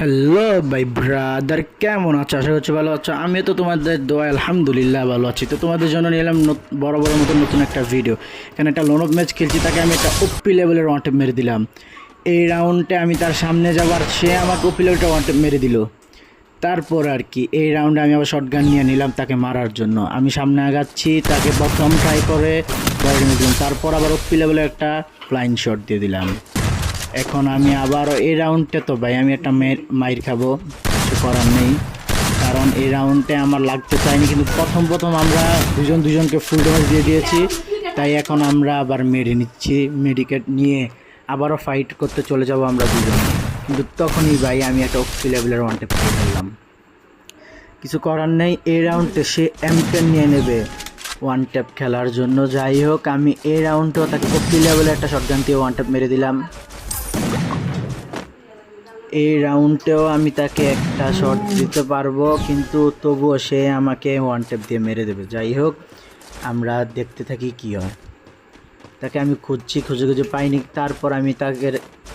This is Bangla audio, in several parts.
হ্যালো ভাই ব্রাদার কেমন আছো? আশা করছি ভালো আছো। আমি তো তোমাদের দোয়া আলহামদুলিল্লাহ ভালো আছি। তো তোমাদের জন্য নিলাম বড় বড় মতো নতুন একটা ভিডিও এখানে একটা লোনব ম্যাচ খেলছি, তাকে আমি একটা ওপি লেভেলের ওয়ান মেরে দিলাম। এই রাউন্ডে আমি তার সামনে যাবার সে আমাকে ওপি লেভেলটা ওয়ান মেরে দিল। তারপর আর কি, এই রাউন্ডে আমি আবার শর্টগান নিয়ে নিলাম তাকে মারার জন্য। আমি সামনে আগাচ্ছি, তাকে প্রথম ট্রাই করে তারপর আবার ওপি লেভেলের একটা ফ্লাইং শট দিয়ে দিলাম। এখন আমি আবারও এই রাউন্ডে তো ভাই, আমি একটা মেয়ের মাইর খাব, কিছু করার নেই। কারণ এই রাউন্ডে আমার লাগতে চাইনি কিন্তু প্রথম প্রথম আমরা দুজন দুজনকে ফুল ড্যামেজ দিয়ে দিয়েছি। তাই এখন আমরা আবার মেরে নিচ্ছি মেডিকেট নিয়ে আবারও ফাইট করতে চলে যাব আমরা দুজন। কিন্তু তখনই ভাই, আমি একটা অক্সি লেভেলের ওয়ানটে পেয়ে ফেললাম কিছু করার নেই, এই রাউন্ডে সে এম টেন নিয়ে নেবে। ওয়ান ট্যাপ খেলার জন্য। যাই হোক, আমি এই রাউন্ডেও তাকে ফিফটি লেভেলে একটা শটগান দিয়ে ওয়ান ট্যাপ মেরে দিলাম। এই রাউন্ডেও আমি তাকে একটা শট দিতে পারব, কিন্তু তবুও সে আমাকে ওয়ান ট্যাপ দিয়ে মেরে দেবে। যাই হোক, আমরা দেখতে থাকি কি হয়। তাকে আমি খুঁজছি, খুঁজে খুঁজে পাইনি। তারপর আমি তাকে,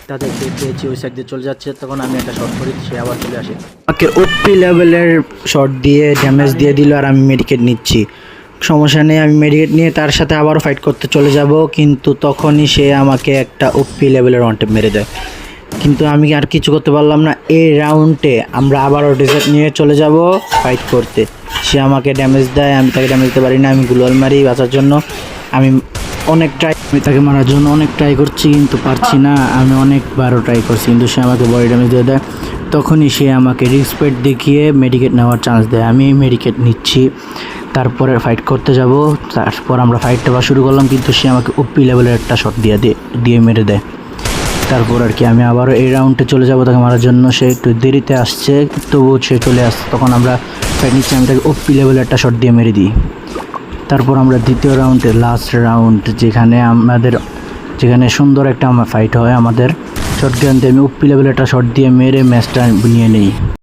তাদেরকে পেয়েছি ওই সাইড দিয়ে চলে যাচ্ছে। তখন আমি একটা শট করি, সে আবার চলে আসে। আমাকে ওপি লেভেলের শট দিয়ে ড্যামেজ দিয়ে দিল আর আমি মেডিকেট নিচ্ছি। সমস্যা নেই, আমি মেডিকেট নিয়ে তার সাথে আবারও ফাইট করতে চলে যাব, কিন্তু তখনই সে আমাকে একটা ওপি লেভেলের ওয়ান মেরে দেয়। কিন্তু আমি আর কিছু করতে পারলাম না। এই রাউন্ডে আমরা আবারও ডেজার্ট নিয়ে চলে যাব ফাইট করতে। সে আমাকে ড্যামেজ দেয়, আমি তাকে ড্যামেজ দিতে পারি না, আমি গ্লোয়াল মারি বাঁচার জন্য। আমি অনেক ট্রাই আমি তাকে মারার জন্য অনেক ট্রাই করছি, কিন্তু পারছি না। আমি অনেকবারও ট্রাই করছি, কিন্তু সে আমাকে বডি ড্যামেজ দিয়ে দেয়। তখনই সে আমাকে রিসপেক্ট দেখিয়ে মেডিকেট নেওয়ার চান্স দেয়। আমি মেডিকেট নিচ্ছি। তারপরে ফাইট করতে যাব। তারপর আমরা ফাইটটা শুরু করলাম, কিন্তু সে আমাকে ওপি লেভেলের একটা শট দিয়ে দিয়ে মেরে দেয়। তারপর আর কি আমি আবারও এই রাউন্ডে চলে যাব, তাকে মারার জন্য। সে একটু দেরিতে আসছে, তবুও সে চলে আসছে। তখন আমরা ফ্যাট নিচ্ছি আমি তাকে ওপি লেভেলে একটা শট দিয়ে মেরে দিই। তারপর আমরা দ্বিতীয় রাউন্ডে লাস্ট রাউন্ড যেখানে আমাদের যেখানে সুন্দর একটা ফাইট হয় আমাদের। শর্ট দিয়ে আমি ওপি লেভেলে একটা শট দিয়ে মেরে ম্যাচটা নিয়ে নিই।